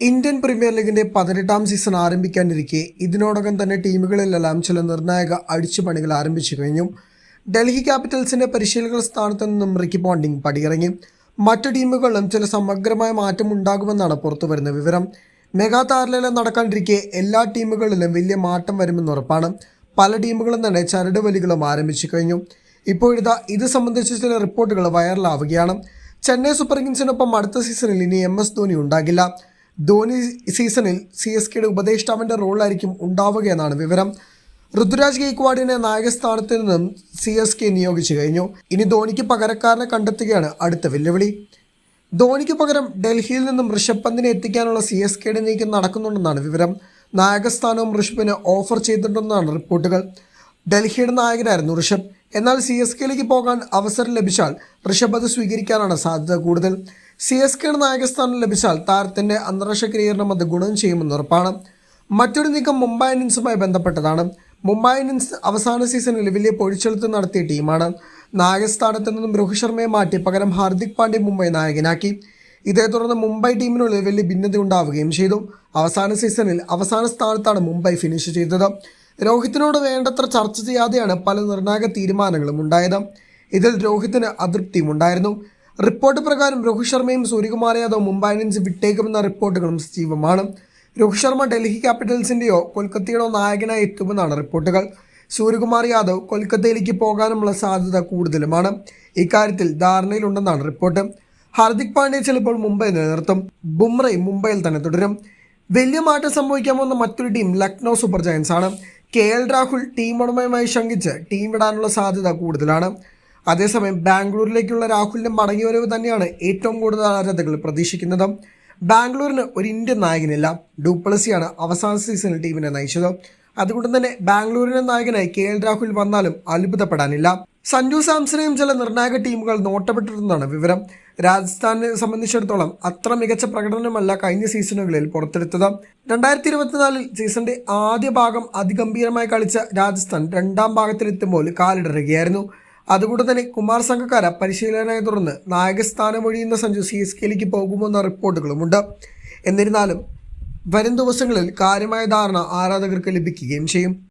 Indian premier ലീഗിന്റെ പതിനെട്ടാം season ആരംഭിക്കാനിരിക്കെ ഇതിനോടകം തന്നെ ടീമുകളിലെല്ലാം ചില നിർണായക അഴിച്ചുപണികൾ ആരംഭിച്ചു കഴിഞ്ഞു. ഡൽഹി ക്യാപിറ്റൽസിന്റെ പരിശീലക സ്ഥാനത്ത് നിന്നും റിക്കി പോണ്ടിങ് പടിയിറങ്ങി. മറ്റു ടീമുകളിലും ചില സമഗ്രമായ മാറ്റം ഉണ്ടാകുമെന്നാണ് പുറത്തുവരുന്ന വിവരം. മെഗാ താരലേലം നടക്കാണ്ടിരിക്കെ എല്ലാ ടീമുകളിലും വലിയ മാറ്റം വരുമെന്ന് ഉറപ്പാണ്. പല ടീമുകളും തന്നെ ചരട് വലികളും ആരംഭിച്ചു കഴിഞ്ഞു. ഇപ്പോഴിതാ ഇത് സംബന്ധിച്ച ചില റിപ്പോർട്ടുകൾ വൈറലാവുകയാണ്. ചെന്നൈ സൂപ്പർ കിങ്സിനൊപ്പം അടുത്ത സീസണിൽ ഇനി എം എസ് ധോനി ഉണ്ടാകില്ല. ധോനി സീസണിൽ സി എസ് കെയുടെ ഉപദേഷ്ടാവിന്റെ റോളിലായിരിക്കും ഉണ്ടാവുകയെന്നാണ് വിവരം. ഋതുരാജ് ഗെയ്ക്വാഡിനെ നായകസ്ഥാനത്ത് നിന്നും സി എസ് കെ നിയോഗിച്ചു കഴിഞ്ഞു. ഇനി ധോണിക്ക് പകരക്കാരനെ കണ്ടെത്തുകയാണ് അടുത്ത വെല്ലുവിളി. ധോണിക്ക് പകരം ഡൽഹിയിൽ നിന്നും ഋഷഭ് പന്തിനെ എത്തിക്കാനുള്ള സി എസ് കെയുടെ നീക്കം നടക്കുന്നുണ്ടെന്നാണ് വിവരം. നായകസ്ഥാനവും ഋഷഭിന് ഓഫർ ചെയ്തിട്ടുണ്ടെന്നാണ് റിപ്പോർട്ടുകൾ. ഡൽഹിയുടെ നായകനായിരുന്നു ഋഷഭ്. എന്നാൽ സി എസ് കെയിലേക്ക് പോകാൻ അവസരം ലഭിച്ചാൽ ഋഷഭ് അത് സ്വീകരിക്കാനാണ് സാധ്യത കൂടുതൽ. സി എസ് കെയുടെ നായകസ്ഥാനം ലഭിച്ചാൽ താരത്തിന്റെ അന്താരാഷ്ട്ര കരിയറിനും അത് ഗുണം ചെയ്യുമെന്ന് ഉറപ്പാണ്. മറ്റൊരു നീക്കം മുംബൈ ഇന്ത്യൻസുമായി ബന്ധപ്പെട്ടതാണ്. മുംബൈ ഇന്ത്യൻസ് അവസാന സീസണിൽ വലിയ പൊഴിച്ചെഴുത്ത് നടത്തിയ ടീമാണ്. നായകസ്ഥാനത്ത് നിന്നും രോഹിത് ശർമ്മയെ മാറ്റി പകരം ഹാർദിക് പാണ്ഡ്യ മുംബൈ നായകനാക്കി. ഇതേ തുടർന്ന് മുംബൈ ടീമിനുള്ളിൽ വലിയ ഭിന്നത ഉണ്ടാവുകയും ചെയ്തു. അവസാന സീസണിൽ അവസാന സ്ഥാനത്താണ് മുംബൈ ഫിനിഷ് ചെയ്തത്. രോഹിത്തിനോട് വേണ്ടത്ര ചർച്ച ചെയ്യാതെയാണ് പല നിർണായക തീരുമാനങ്ങളും ഉണ്ടായത്. ഇതിൽ രോഹിത്തിന് അതൃപ്തിയും ഉണ്ടായിരുന്നു റിപ്പോർട്ട് പ്രകാരം രോഹിത് ശർമ്മയും സൂര്യകുമാർ യാദവ് മുംബൈ ഇന്ത്യൻസ് വിട്ടേക്കുമെന്ന റിപ്പോർട്ടുകളും സജീവമാണ്. രോഹിത് ശർമ്മ ഡൽഹി ക്യാപിറ്റൽസിന്റെയോ കൊൽക്കത്തയുടെയോ നായകനായി എത്തുമെന്നാണ് റിപ്പോർട്ടുകൾ. സൂര്യകുമാർ യാദവ് കൊൽക്കത്തയിലേക്ക് പോകാനുമുള്ള സാധ്യത കൂടുതലുമാണ്. ഇക്കാര്യത്തിൽ ധാരണയിലുണ്ടെന്നാണ് റിപ്പോർട്ട്. ഹാർദിക് പാണ്ഡ്യ ചിലപ്പോൾ മുംബൈ നിലനിർത്തും. ബുംറയും മുംബൈയിൽ തന്നെ തുടരും. വലിയ മാറ്റം സംഭവിക്കാൻ പോകുന്ന മറ്റൊരു ടീം ലക്നൗ സൂപ്പർ ജയൻസ് ആണ് കെ എൽ രാഹുൽ ടീം ഉടമയുമായി ശങ്കിച്ച് ടീം വിടാനുള്ള സാധ്യത കൂടുതലാണ്. അതേസമയം ബാംഗ്ലൂരിലേക്കുള്ള രാഹുലിന്റെ മടങ്ങിവരവ് തന്നെയാണ് ഏറ്റവും കൂടുതൽ ആരാധകർ പ്രതീക്ഷിക്കുന്നത്. ബാംഗ്ലൂരിന് ഒരു ഇന്ത്യൻ നായകനില്ല. ഡൂപ്ലസിയാണ് അവസാന സീസണിൽ ടീമിനെ നയിച്ചത്. അതുകൊണ്ട് തന്നെ ബാംഗ്ലൂരിന്റെ നായകനായി കെ എൽ രാഹുൽ വന്നാലും അത്ഭുതപ്പെടാനില്ല. സഞ്ജു സാംസണെയും ചില നിർണായക ടീമുകൾ നോട്ടപ്പെട്ടിരുന്നതാണ് വിവരം. രാജസ്ഥാനെ സംബന്ധിച്ചിടത്തോളം അത്ര മികച്ച പ്രകടനമല്ല കഴിഞ്ഞ സീസണുകളിൽ പുറത്തെടുത്തത്. രണ്ടായിരത്തി ഇരുപത്തിനാലിൽ സീസണിന്റെ ആദ്യ ഭാഗം അതിഗംഭീരമായി കളിച്ച രാജസ്ഥാൻ രണ്ടാം ഭാഗത്തിലെത്തുമ്പോൾ കാലിടറുകയായിരുന്നു. അതുകൊണ്ട് തന്നെ കുമാർ സംഘക്കാര പരിശീലനയെ തുടർന്ന് നായകസ്ഥാനമൊഴിയുന്ന സഞ്ജു സി എസ് കെയിലേക്ക് പോകുമെന്ന റിപ്പോർട്ടുകളുമുണ്ട്. എന്നിരുന്നാലും വരും ദിവസങ്ങളിൽ കാര്യമായ ധാരണ ആരാധകർക്ക് ലഭിക്കുകയും ചെയ്യും.